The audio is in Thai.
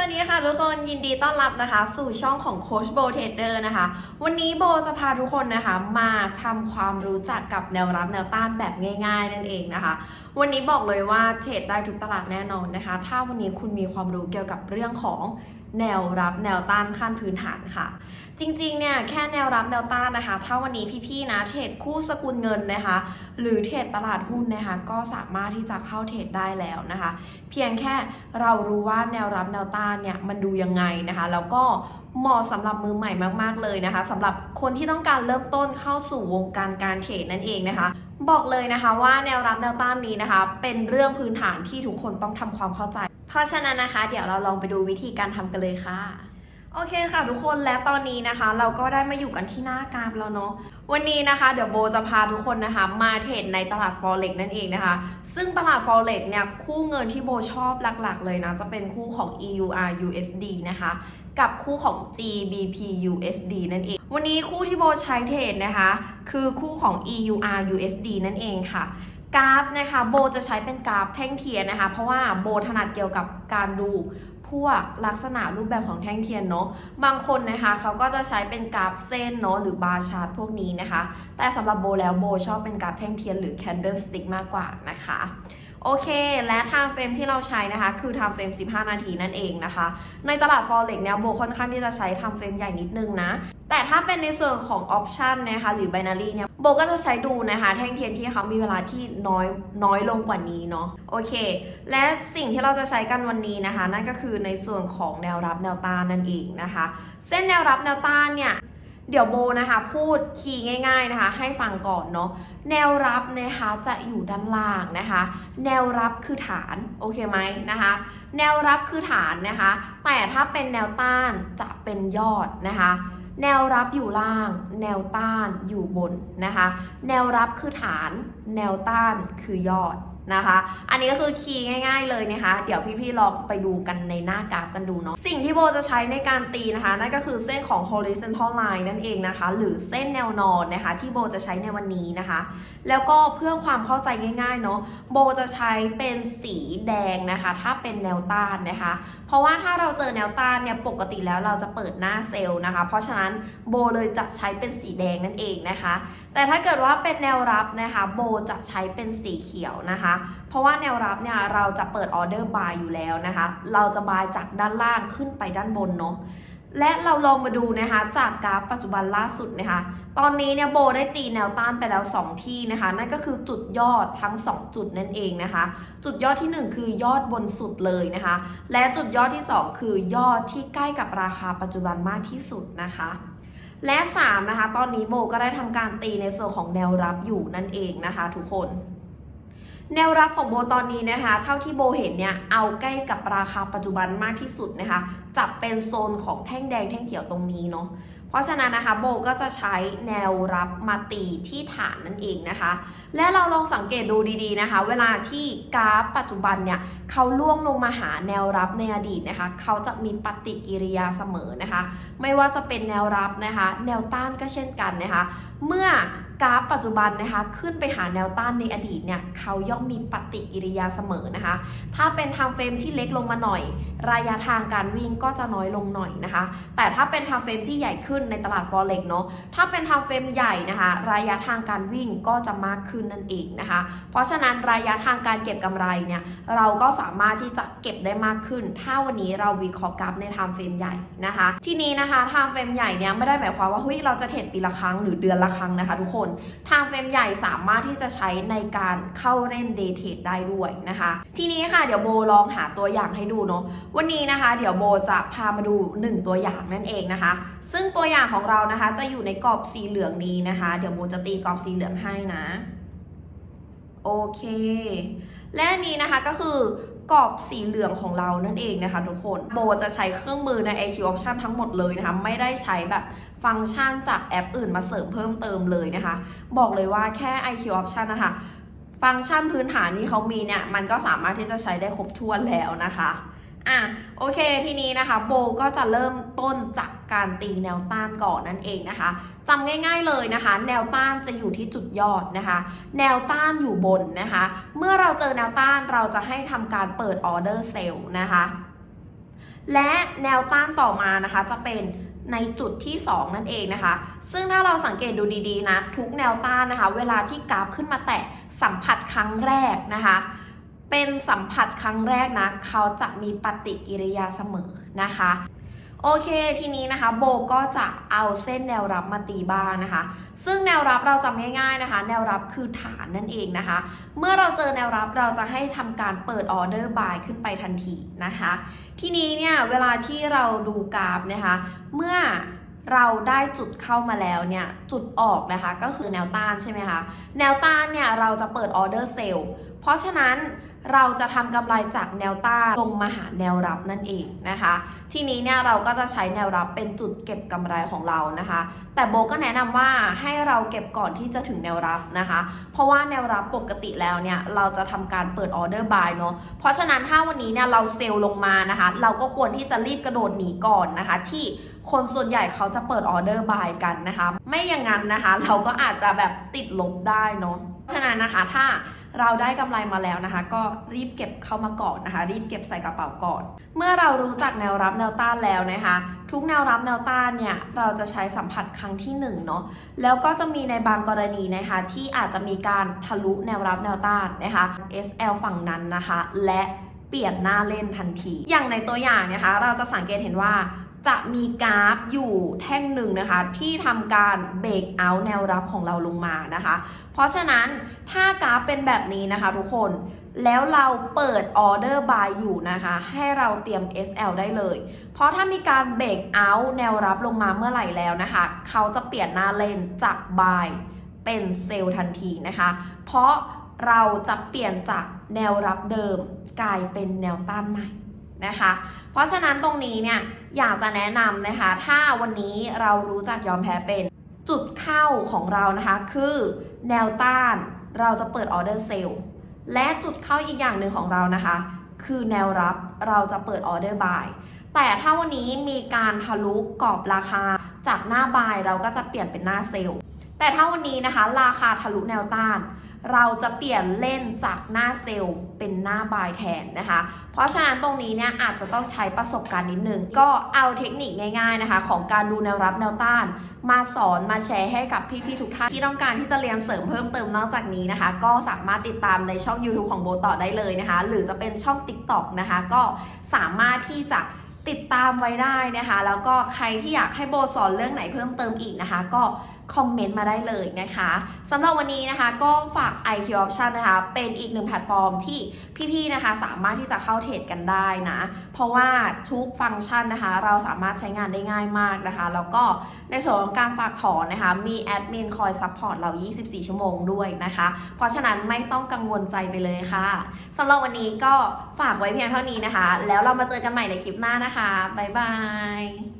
วัสดีค่ะทุกคนยินดีต้อนรับนะคะ สู่ช่องของโคชโบเทเดอร์นะคะ วันนี้โบจะพาทุกคนนะคะ มาทำความรู้จักกับแนวรับแนวต้านแบบง่ายๆ นั่นเองนะคะ วันนี้บอกเลยว่าเทรดได้ทุกตลาดแน่นอนนะคะ ถ้าวันนี้คุณมีความรู้เกี่ยวกับเรื่องของ แนวรับแนวต้านขั้นพื้นฐานค่ะ จริงๆเนี่ยแค่แนวรับแนวต้านนะคะ ถ้าวันนี้พี่ๆนะเทรดคู่สกุลเงินนะคะ หรือเทรดตลาดหุ้นนะคะก็สามารถที่จะเข้าเทรดได้แล้วนะคะ เพียงแค่เรารู้ว่าแนวรับแนวต้านเนี่ยมันดูยังไงนะคะ แล้วก็เหมาะสำหรับมือใหม่มากๆเลยนะคะสำหรับคนที่ต้องการเริ่มต้นเข้าสู่วงการการเทรดนั่นเองนะคะบอกเลยนะคะว่าแนวรับแนวต้านนี้นะคะ เป็นเรื่องพื้นฐานที่ทุกคนต้องทำความเข้าใจ เพราะฉะนั้นนะคะ เดี๋ยวเราลองไปดูวิธีการทำกันเลยค่ะโอเคค่ะทุกคนและตอนนี้นะคะ เราก็ได้มาอยู่กันที่หน้ากราฟแล้วเนาะวันนี้นะคะ เดี๋ยวโบจะพาทุกคนนะคะ มาเทรดในตลาด forex นั่นเองนะคะ ซึ่งตลาด forex เนี่ยคู่เงินที่โบชอบหลักๆ เลยนะ จะเป็นคู่ของ EUR USD นะคะ กับคู่ของ GBP USD นั่นเอง วันนี้คู่ที่โบใช้เทรดนะคะ คือคู่ของ EUR USD นั่นเองค่ะ กราฟนะคะโบจะใช้เป็นกราฟแท่งเทียนนะคะ เพราะว่าโบถนัดเกี่ยวกับการดูพวกลักษณะรูปแบบของแท่งเทียนเนาะบางคนนะคะเขาก็จะใช้เป็นกราฟเส้นเนาะหรือบาร์ชาร์ตพวกนี้นะคะ แต่สำหรับโบแล้วโบชอบเป็นกราฟแท่งเทียนหรือแคนเดิลสติ๊กมากกว่านะคะ โอเค และ time frame ที่เราใช้นะคะ คือ time frame 15 นาทีนั่นเองนะคะ ในตลาด forex เนี่ยโบค่อนข้างที่จะใช้ time frame ใหญ่นิดนึงนะ แต่ถ้าเป็นในส่วนของ option นะคะหรือ binary เนี่ยโบก็จะใช้ดูนะคะ แท่งเทียนที่เขามีเวลาที่น้อยน้อยลงกว่านี้เนาะโอเค และสิ่งที่เราจะใช้กันวันนี้นะคะ นั่นก็คือในส่วนของแนวรับแนวต้านนั่นเองนะคะ เส้นแนวรับแนวต้านเนี่ย เดี๋ยวโบนะคะ พูดคีย์ง่าย ๆนะคะ ให้ฟังก่อนเนาะแนวรับนะคะจะอยู่ด้านล่างนะคะ แนวรับคือฐานโอเคไหมนะคะ แนวรับคือฐานนะคะ แต่ถ้าเป็นแนวต้านจะเป็นยอดนะคะแนวรับอยู่ล่าง แนวต้านอยู่บนนะคะ แนวรับคือฐาน แนวต้านคือยอด นะคะ อันนี้ก็คือคีย์ง่าย ๆเลยนะคะ เดี๋ยวพี่ๆลองไปดูกันในหน้ากราฟกันดูเนาะ สิ่งที่โบจะใช้ในการตีนะคะ นั่นก็คือเส้นของ horizontal line นั่นเองนะคะ หรือเส้นแนวนอนนะคะ ที่โบจะใช้ในวันนี้นะคะ แล้วก็เพื่อความเข้าใจง่ายๆเนาะ โบจะใช้เป็นสีแดงนะคะ ถ้าเป็นแนวต้านนะคะ เพราะว่าถ้าเราเจอแนวต้านเนี่ย ปกติแล้วเราจะเปิดหน้าเซลล์นะคะ เพราะฉะนั้นโบเลยจะใช้เป็นสีแดงนั่นเองนะคะ แต่ถ้าเกิดว่าเป็นแนวรับนะคะ โบจะใช้เป็นสีเขียวนะคะเพราะว่าแนวรับเนี่ยเราจะเปิดออเดอร์บายอยู่แล้วนะคะ เราจะบายจากด้านล่างขึ้นไปด้านบนเนาะและเราลองมาดูนะคะจากกราฟปัจจุบันล่าสุดนะคะ ตอนนี้เนี่ยโบได้ตีแนวต้านไปแล้ว 2 ที่นะคะ นั่นก็คือจุดยอดทั้ง 2 จุดนั่นเองนะคะ จุดยอดที่ 1 คือยอดบนสุดเลยนะคะ และจุดยอดที่ 2 คือยอดที่ใกล้กับราคาปัจจุบันมากที่สุดนะคะและ 3 นะคะ ตอนนี้โบก็ได้ทำการตีในส่วนของแนวรับอยู่นั่นเองนะคะ ทุกคน แนวรับของโบตอนนี้นะคะ เท่าที่โบเห็นเนี่ย เอาใกล้กับราคาปัจจุบันมากที่สุดนะคะ จะเป็นโซนของแท่งแดงแท่งเขียวตรงนี้เนาะ เพราะฉะนั้นนะคะโบก็จะใช้แนวรับมาตีที่ฐานนั่นเองนะคะ และเราลองสังเกตดูดีๆนะคะ เวลาที่กราฟปัจจุบันเนี่ยเขาล่วงลงมาหาแนวรับในอดีตนะคะ เขาจะมีปฏิกิริยาเสมอนะคะ ไม่ว่าจะเป็นแนวรับนะคะ แนวต้านก็เช่นกันนะคะ เมื่อ กราฟปัจจุบันนะคะ ขึ้นไปหาแนวต้านในอดีตเนี่ยเขาย่อมมีปฏิกิริยาเสมอนะคะ ถ้าเป็นทางเฟรมที่เล็กลงมาหน่อย ระยะทางการวิ่งก็จะน้อยลงหน่อยนะคะ แต่ถ้าเป็นทางเฟรมที่ใหญ่ขึ้นในตลาด forex เนาะถ้าเป็นทางเฟรมใหญ่นะคะ ระยะทางการวิ่งก็จะมากขึ้นนั่นเองนะคะ เพราะฉะนั้นระยะทางการเก็บกำไรเนี่ยเราก็สามารถที่จะเก็บได้มากขึ้น ถ้าวันนี้เราวิเคราะห์กราฟในทม์เฟรมใหญ่นะคะ ทีนี้นะคะทม์เฟรมใหญ่เนี่ยไม่ได้หมายความว่าเฮ้ยเราจะเทรดปีละครั้งหรือเดือนละครั้งนะคะ ทุกคนทม์เฟรมใหญ่สามารถที่จะใช้ในการเข้าเล่นเดย์เทดได้ด้วยนะคะ ทีนี้ค่ะเดี๋ยวโบลองหาตัวอย่างให้ดูเนาะวันนี้นะคะ เดี๋ยวโบจะพามาดู 1 ตัวอย่างนั่นเองนะคะ ซึ่งตัวอย่างของเรานะคะจะอยู่ในกรอบสีเหลืองนี้นะคะ เดี๋ยวโบจะตีกรอบสีเหลืองให้นะโอเค และนนี้นะคะก็คือ กรอบสีเหลืองของเรานั่นเองนะคะทุกคนโบจะใช้เครื่องมือใน IQ Option ทั้งหมดเลยนะคะ ไม่ได้ใช้แบบฟังก์ชันจากแอปอื่นมาเสริมเพิ่มเติมเลยนะคะ บอกเลยว่าแค่ IQ Option นะคะ ฟังก์ชันพื้นฐานที่เขามีเนี่ย มันก็สามารถที่จะใช้ได้ครบถ้วนแล้วนะคะ อะโอเคทีนี้นะคะโบก็จะเริ่มต้นจากการตีแนวต้านก่อนนั่นเองนะคะจำง่าย ๆเลยนะคะ แนวต้านจะอยู่ที่จุดยอดนะคะ แนวต้านอยู่บนนะคะ เมื่อเราเจอแนวต้านเราจะให้ทำการเปิดออเดอร์เซลล์นะคะและแนวต้านต่อมานะคะจะเป็นในจุดที่ 2 นั่นเองนะคะ ซึ่งถ้าเราสังเกตดูดีๆนะ ทุกแนวต้านนะคะ เวลาที่กราฟขึ้นมาแตะสัมผัสครั้งแรกนะคะ เป็นสัมผัสครั้งแรกนะ เขาจะมีปฏิกิริยาเสมอนะคะโอเค ทีนี้นะคะโบก็จะเอาเส้นแนวรับมาตีบ้างนะคะ ซึ่งแนวรับเราจำง่ายๆนะคะ แนวรับคือฐานนั่นเองนะคะ เมื่อเราเจอแนวรับเราจะให้ทำการเปิดออเดอร์บายขึ้นไปทันทีนะคะ ทีนี้เนี่ยเวลาที่เราดูกราฟนะคะ เมื่อเราได้จุดเข้ามาแล้วเนี่ยจุดออกนะคะก็คือแนวต้านใช่ไหมคะแนวต้านเนี่ยเราจะเปิดออเดอร์เซลล์เพราะฉะนั้น เราจะทำกำไรจากแนวต้านลงมาหาแนวรับนั่นเองนะคะ ทีนี้เนี่ยเราก็จะใช้แนวรับเป็นจุดเก็บกำไรของเรานะคะ แต่โบก็แนะนำว่าให้เราเก็บก่อนที่จะถึงแนวรับนะคะ เพราะว่าแนวรับปกติแล้วเนี่ยเราจะทำการเปิดออเดอร์บายเนาะเพราะฉะนั้นถ้าวันนี้เนี่ยเราเซลล์ลงมานะคะ เราก็ควรที่จะรีบกระโดดหนีก่อนนะคะ ที่คนส่วนใหญ่เขาจะเปิดออเดอร์บายกันนะคะ ไม่อย่างนั้นนะคะ เราก็อาจจะแบบติดลบได้เนาะฉะนั้นนะคะถ้า เราได้กำไรมาแล้วนะคะ ก็รีบเก็บเข้ามาก่อนนะคะ รีบเก็บใส่กระเป๋าก่อน เมื่อเรารู้จักแนวรับแนวต้านแล้วนะคะ ทุกแนวรับแนวต้านเนี่ยเราจะใช้สัมผัสครั้งที่หนึ่งเนาะแล้วก็จะมีในบางกรณีนะคะ ที่อาจจะมีการทะลุแนวรับแนวต้านนะคะ SL ฝั่งนั้นนะคะ และเปลี่ยนหน้าเล่นทันที อย่างในตัวอย่างนะคะ เราจะสังเกตเห็นว่า จะมีกราฟอยู่แท่งหนึ่งนะคะ ที่ทำการเบรกเอาแนวรับของเราลงมานะคะ เพราะฉะนั้นถ้ากราฟเป็นแบบนี้นะคะทุกคนแล้วเราเปิดออเดอร์บายอยู่นะคะ ให้เราเตรียม SL ได้เลย เพราะถ้ามีการเบรกเอาแนวรับลงมาเมื่อไหร่แล้วนะคะ เขาจะเปลี่ยนหน้าเลนจากบายเป็นเซลล์ทันทีนะคะ เพราะเราจะเปลี่ยนจากแนวรับเดิมกลายเป็นแนวต้านใหม่ นะคะ เพราะฉะนั้นตรงนี้เนี่ยอยากจะแนะนำนะคะ ถ้าวันนี้เรารู้จักยอมแพ้เป็นจุดเข้าของเรานะคะ คือแนวต้านเราจะเปิดออเดอร์เซลล์และจุดเข้าอีกอย่างหนึ่งของเรานะคะ คือแนวรับเราจะเปิดออเดอร์บายแต่ถ้าวันนี้มีการทะลุกรอบราคาจากหน้าบายเราก็จะเปลี่ยนเป็นหน้าเซลล์แต่ถ้าวันนี้นะคะ ราคาทะลุแนวต้าน เราจะเปลี่ยนเล่นจากหน้าเซลล์เป็นหน้าบายแทนนะคะ เพราะฉะนั้นตรงนี้เนี่ยอาจจะต้องใช้ประสบการณ์นิดนึง ก็เอาเทคนิคง่าย ๆนะคะ ของการดูแนวรับแนวต้าน มาสอนมาแชร์ให้กับพี่ๆทุกท่านที่ต้องการที่จะเรียนเสริมเพิ่มเติมนอกจากนี้นะคะ ก็สามารถติดตามในช่อง YouTube ของโบต่อได้เลยนะคะ หรือจะเป็นช่อง TikTok นะคะ ก็สามารถที่จะ ติดตามไว้ได้นะคะ แล้วก็ใครที่อยากให้โบสอนเรื่องไหนเพิ่มเติมอีกนะคะ ก็คอมเมนต์มาได้เลยนะคะสำหรับวันนี้นะคะก็ฝาก IQ Option นะคะ เป็นอีกหนึ่งแพลตฟอร์มที่พี่ๆนะคะสามารถที่จะเข้าเทรดกันได้นะ เพราะว่าทุกฟังก์ชันนะคะ เราสามารถใช้งานได้ง่ายมากนะคะ แล้วก็ในส่วนของการฝากถอนนะคะ มีแอดมินคอยซัพพอร์ตเรา 24 ชั่วโมงด้วยนะคะ เพราะฉะนั้นไม่ต้องกังวลใจไปเลยค่ะสำหรับวันนี้ก็ฝากไว้เพียงเท่านี้นะคะ แล้วเรามาเจอกันใหม่ในคลิปหน้านะคะนะคะ บ๊ายบาย